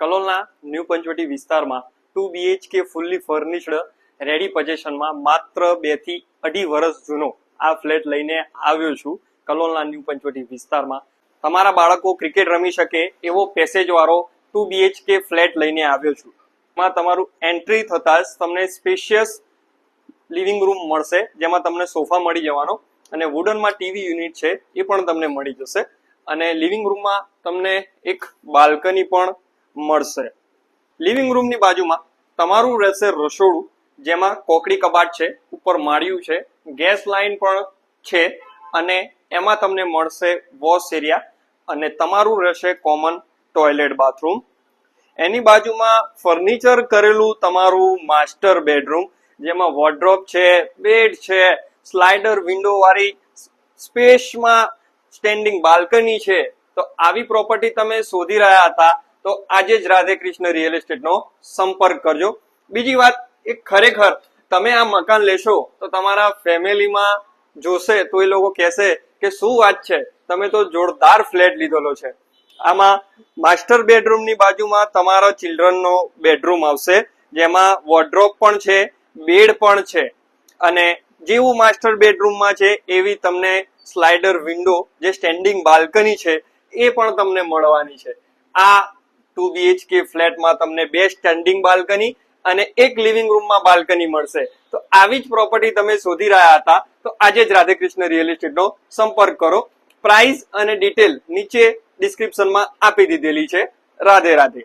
કલોલના new Panchavati વિસ્તારમાં two BHK fully furnished ready પોઝેશનમાં માત્ર બેથી અઢી વર્ષ જૂનો આ ફ્લેટ લઈને આવ્યો છું કલોલના ન્યૂ પંચવટી વિસ્તારમાં. તમારા બાળકો ક્રિકેટ રમી શકે એવો પેસેજ વાળો ટુ બીએચકે ફ્લેટ લઈને આવ્યો છું. એમાં તમારું એન્ટ્રી થતા જ તમને સ્પેશિયસ લિવિંગ રૂમ મળશે, જેમાં તમને સોફા મળી જવાનો અને વુડનમાં ટીવી યુનિટ છે એ પણ તમને મળી જશે. અને લિવિંગ રૂમમાં તમને એક બાલ્કની પણ મળશે. લિવિંગ રૂમની બાજુમાં તમારું રહેશે રસોડું, જેમાં કોકડી કબાટ છે, ઉપર માળિયું છે, ગેસ લાઇન પણ છે, અને એમાં તમને મળશે વોશ એરિયા, અને તમારું રહેશે કોમન ટોયલેટ બાથરૂમ. એની બાજુમાં ફર્નિચર કરેલું તમારું માસ્ટર બેડરૂમ, જેમાં વોર્ડ્રોપ છે બેડ છે સ્લાઇડર વિન્ડો વાળી સ્પેસમાં સ્ટેન્ડિંગ બાલ્કની છે. તો આવી પ્રોપર્ટી તમે શોધી રહ્યા હતા તો આજે જ રાધે કૃષ્ણ રિયલ એસ્ટેટનો સંપર્ક કરજો. બીજી વાત, એ ખરેખર તમે આ મકાન લેશો, તો તમારા ફેમિલીમાં જોશે, તો એ લોકો કહેશે કે શું વાત છે? તમે તો જોરદાર ફ્લેટ લીધેલો છે. આમાં માસ્ટર બેડરૂમની બાજુમાં તમારા ચિલ્ડ્રનનો બેડરૂમ આવશે, જેમાં વોર્ડ્રોપ પણ છે બેડ પણ છે. અને જેવું માસ્ટર બેડરૂમમાં છે, એવી તમને સ્લાઇડર વિન્ડો જે સ્ટેન્ડિંગ બાલ્કની છે, એ પણ તમને મળવાની છે. આ ટુ બીએચકે ફ્લેટમાં તમને બે સ્ટેન્ડિંગ બાલ્કની અને એક લિવિંગ રૂમમાં બાલ્કની મળશે. તો આવી જ પ્રોપર્ટી તમે શોધી રહ્યા હતા. તો આજે જ રાધેકૃષ્ણ રિયલ એસ્ટેટનો સંપર્ક કરો. પ્રાઇસ અને ડિટેલ નીચે ડિસ્ક્રિપ્શનમાં આપી દીધેલી છે. રાધે રાધે.